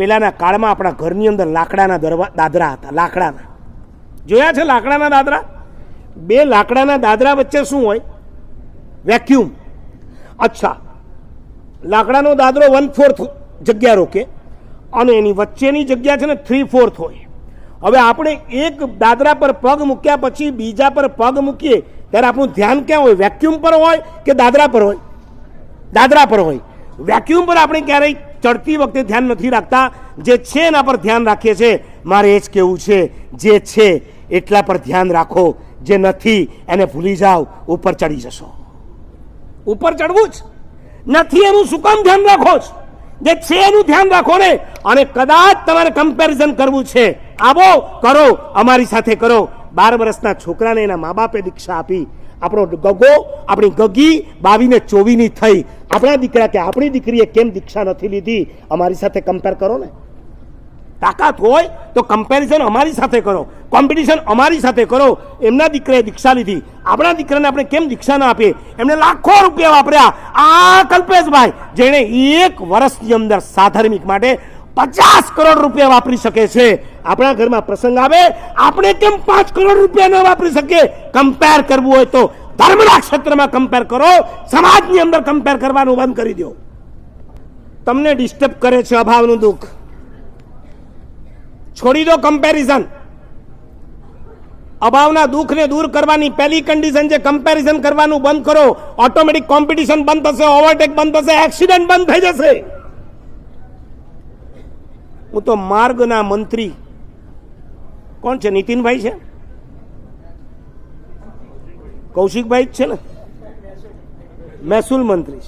પેલાના કાળમાં આપણા ઘરની અંદર લાકડાના દરવા, દાદરા હતા, લાકડાના. જોયા છે લાકડાના દાદરા? બે લાકડાના દાદરા વચ્ચે શું હોય? વેક્યુમ અચ્છા. લાકડાનો દાદરો વન ફોર્થ જગ્યા રોકે અને એની વચ્ચેની જગ્યા છે ને થ્રી ફોર્થ હોય. હવે આપણે એક દાદરા પર પગ મૂક્યા પછી બીજા પર પગ મૂકીએ, ત્યારે આપણું ધ્યાન ક્યાં હોય? વેક્યુમ પર હોય કે દાદરા પર હોય? દાદરા પર હોય. વેક્યુમ પર આપણે ક્યારેય ચડતી વખતે ધ્યાન નથી રાખતા. જે છે એના પર ધ્યાન રાખીએ છીએ મારે એ જ કેવું છે. જે છે એટલા પર ધ્યાન રાખો. જે નથી એને ભૂલી જાઓ. ઉપર ચડી જશો. ઉપર ચડવું જ. નથી એનું શું કામ ધ્યાન રાખો જ? જે છે એનું ધ્યાન રાખો ને. અને કદાચ તમારે કમ્પેરિઝન કરવું છે. આવો, કરો, અમારી સાથે કરો. બાર વર્ષના છોકરાને એના મા બાપે દીક્ષા આપી. આપણો ગગો, આપણી ગગી બાવીને ચોવીની થઈ. આપણા દીકરા કે આપણી દીકરીએ કેમ દીક્ષા નથી લીધી? અમારી સાથે કમ્પેર કરો ને. તાકાત હોય તો કમ્પેરિઝન અમારી સાથે કરો. કોમ્પિટિશન અમારી સાથે કરો. એમના દીકરાએ દીક્ષા લીધી. આપણા દીકરાને આપણે કેમ દીક્ષા ના આપીએ? એમને લાખો રૂપિયા વાપર્યા. આ કલ્પેશભાઈ, જેણે એક વર્ષની અંદર સાધર્મિક માટે પચાસ કરોડ રૂપિયા વાપરી શકે છે. આપણા ઘરમાં પ્રસંગ આવે, આપણે કેમ પાંચ કરોડ રૂપિયા ન વાપરી શકીએ? કમ્પેર કરવું હોય તો ધર્મના ક્ષેત્રમાં કમ્પેર કરો, સમાજની અંદર કમ્પેર કરવાનું બંધ કરી દો. તમને ડિસ્ટર્બ કરે છે અભાવનું દુઃખ. છોડી દો કમ્પેરિઝન અભાવના દુઃખને દૂર કરવાની પહેલી કન્ડિશન છે કમ્પેરિઝન કરવાનું બંધ કરો ઓટોમેટિક કોમ્પિટિશન બંધ થશે ઓવરટેક બંધ થશે એક્સિડન્ટ બંધ થઈ જશે. હું તો માર્ગના મંત્રી. કોણ છે? નીતિનભાઈ છે? કૌશિકભાઈ જ છે ને? મહેસૂલ મંત્રી.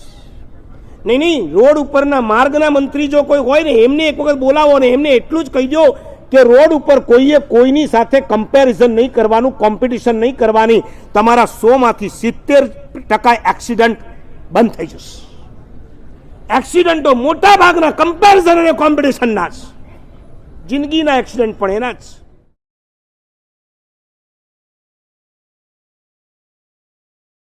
નહીં નહીં, રોડ ઉપરના માર્ગના મંત્રી જો કોઈ હોય ને, એમને એક વખત બોલાવો ને, એમને એટલું જ કહી દો કે રોડ ઉપર કોઈએ કોઈની સાથે કમ્પેરિઝન નહીં કરવાનું કોમ્પિટિશન નહીં કરવાની. તમારા સોમાંથી સિત્તેર ટકા એક્સિડન્ટ બંધ થઈ જશે. એક્સિડન્ટો મોટા ભાગના કમ્પેરિઝન અને કોમ્પિટિશનના જ. જિંદગીના એક્સિડન્ટ પણ એના જ.